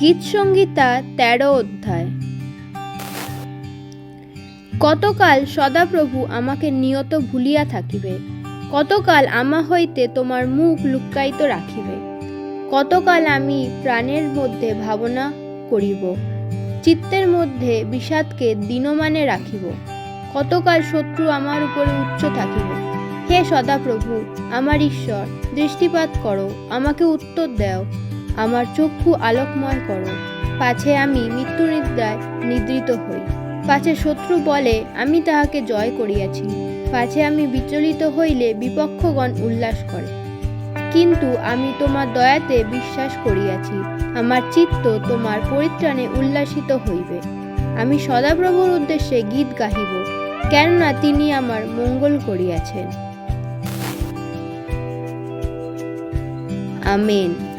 গীত সংগীতা তেরো অধ্যায়। কতকাল সদাপ্রভু আমাকে নিয়ত ভুলিয়া থাকিবে? কতকাল আমা হইতে তোমার মুখ লুক্কায়িত রাখিবে? কতকাল আমি প্রাণের মধ্যে ভাবনা করিব? চিত্তের মধ্যে বিষাদকে দিনমানে রাখিব? কতকাল শত্রু আমার উপরে উচ্চ থাকিবে? হে সদাপ্রভু, আমার ঈশ্বর, দৃষ্টিপাত করো, আমাকে উত্তর দাও। আমার চক্ষু আলোকময় করো। পাছে আমি মৃত্যু নিদ্রায় নিদ্রিত হই। পাছে শত্রু বলে আমি তাহাকে জয় করিয়াছি। পাছে আমি বিচলিত হইলে বিপক্ষগণ উল্লাস করে। কিন্তু আমি তোমার দয়াতে বিশ্বাস করিয়াছি। আমার চিত্ত তোমার পরিত্রাণে উল্লাসিত হইবে। আমি সদাপ্রভুর উদ্দেশ্যে গীত গাহিব, কেননা তিনি আমার মঙ্গল করিয়াছেন। আমেন।